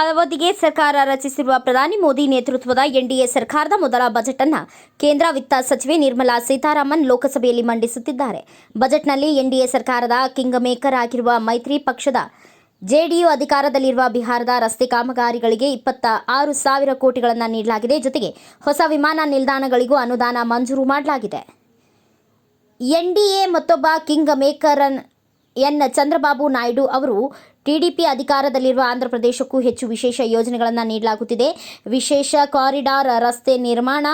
ಅಲ್ಪಾವಧಿಗೆ ಸರ್ಕಾರ ರಚಿಸಿರುವ ಪ್ರಧಾನಿ ಮೋದಿ ನೇತೃತ್ವದ ಎನ್ಡಿಎ ಸರ್ಕಾರದ ಮೊದಲ ಬಜೆಟ್ ಅನ್ನು ಕೇಂದ್ರ ವಿತ್ತ ಸಚಿವೆ ನಿರ್ಮಲಾ ಸೀತಾರಾಮನ್ ಲೋಕಸಭೆಯಲ್ಲಿ ಮಂಡಿಸುತ್ತಿದ್ದಾರೆ. ಬಜೆಟ್ನಲ್ಲಿ ಎನ್ಡಿಎ ಸರ್ಕಾರದ ಕಿಂಗ್ ಮೇಕರ್ ಆಗಿರುವ ಮೈತ್ರಿ ಪಕ್ಷದ ಜೆಡಿಯು ಅಧಿಕಾರದಲ್ಲಿರುವ ಬಿಹಾರದ ರಸ್ತೆ ಕಾಮಗಾರಿಗಳಿಗೆ ಇಪ್ಪತ್ತ ಆರು ಸಾವಿರ ಕೋಟಿಗಳನ್ನು ನೀಡಲಾಗಿದೆ. ಜೊತೆಗೆ ಹೊಸ ವಿಮಾನ ನಿಲ್ದಾಣಗಳಿಗೂ ಅನುದಾನ ಮಂಜೂರು ಮಾಡಲಾಗಿದೆ. ಎನ್ಡಿಎ ಮತ್ತೊಬ್ಬ king maker N Chandrababu Naidu ಅವರು ಟಿಡಿಪಿ ಅಧಿಕಾರದಲ್ಲಿರುವ ಆಂಧ್ರಪ್ರದೇಶಕ್ಕೂ ಹೆಚ್ಚು ವಿಶೇಷ ಯೋಜನೆಗಳನ್ನು ನೀಡಲಾಗುತ್ತಿದೆ. ವಿಶೇಷ ಕಾರಿಡಾರ್, ರಸ್ತೆ ನಿರ್ಮಾಣ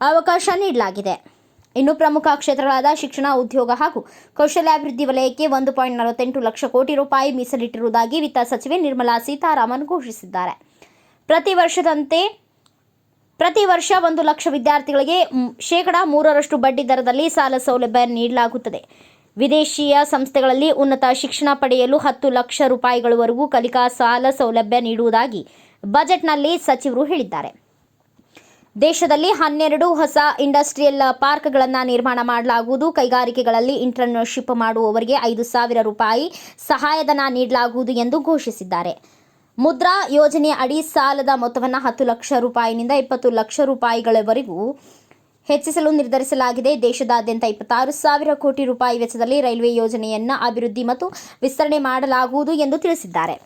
ಅವಕಾಶ ನೀಡಲಾಗಿದೆ. ಇನ್ನು ಪ್ರಮುಖ ಕ್ಷೇತ್ರಗಳಾದ ಶಿಕ್ಷಣ, ಉದ್ಯೋಗ ಹಾಗೂ ಕೌಶಲ್ಯಾಭಿವೃದ್ಧಿ ವಲಯಕ್ಕೆ ಒಂದು ಪಾಯಿಂಟ್ ನಲವತ್ತೆಂಟು ಲಕ್ಷ ಕೋಟಿ ರೂಪಾಯಿ ಮೀಸಲಿಟ್ಟಿರುವುದಾಗಿ ವಿತ್ತ ಸಚಿವೆ ನಿರ್ಮಲಾ ಸೀತಾರಾಮನ್ ಘೋಷಿಸಿದ್ದಾರೆ. ಪ್ರತಿ ವರ್ಷದಂತೆ, ಪ್ರತಿ ವರ್ಷ ಒಂದು ಲಕ್ಷ ವಿದ್ಯಾರ್ಥಿಗಳಿಗೆ ಶೇಕಡಾ ಮೂರರಷ್ಟು ಬಡ್ಡಿ ದರದಲ್ಲಿ ಸಾಲ ಸೌಲಭ್ಯ ನೀಡಲಾಗುತ್ತದೆ. ವಿದೇಶೀಯ ಸಂಸ್ಥೆಗಳಲ್ಲಿ ಉನ್ನತ ಶಿಕ್ಷಣ ಪಡೆಯಲು ಹತ್ತು ಲಕ್ಷ ರೂಪಾಯಿಗಳವರೆಗೂ ಕಲಿಕಾ ಸಾಲ ಸೌಲಭ್ಯ ನೀಡುವುದಾಗಿ ಬಜೆಟ್ನಲ್ಲಿ ಸಚಿವರು ಹೇಳಿದ್ದಾರೆ. ದೇಶದಲ್ಲಿ ಹನ್ನೆರಡು ಹೊಸ ಇಂಡಸ್ಟ್ರಿಯಲ್ ಪಾರ್ಕ್ಗಳನ್ನು ನಿರ್ಮಾಣ ಮಾಡಲಾಗುವುದು. ಕೈಗಾರಿಕೆಗಳಲ್ಲಿ ಇಂಟರ್ನ್ಶಿಪ್ ಮಾಡುವವರಿಗೆ ಐದು ಸಾವಿರ ರೂಪಾಯಿ ಸಹಾಯಧನ ನೀಡಲಾಗುವುದು ಎಂದು ಘೋಷಿಸಿದ್ದಾರೆ. ಮುದ್ರಾ ಯೋಜನೆ ಅಡಿ ಸಾಲದ ಮೊತ್ತವನ್ನು ಹತ್ತು ಲಕ್ಷ ರೂಪಾಯಿನಿಂದ ಇಪ್ಪತ್ತು ಲಕ್ಷ ರೂಪಾಯಿಗಳವರೆಗೂ ಹೆಚ್ಚಿಸಲು ನಿರ್ಧರಿಸಲಾಗಿದೆ. ದೇಶದಾದ್ಯಂತ ಇಪ್ಪತ್ತಾರು ಸಾವಿರ ಕೋಟಿ ರೂಪಾಯಿ ವೆಚ್ಚದಲ್ಲಿ ರೈಲ್ವೆ ಯೋಜನೆಯನ್ನು ಅಭಿವೃದ್ಧಿ ಮತ್ತು ವಿಸ್ತರಣೆ ಮಾಡಲಾಗುವುದು ಎಂದು ತಿಳಿಸಿದ್ದಾರೆ.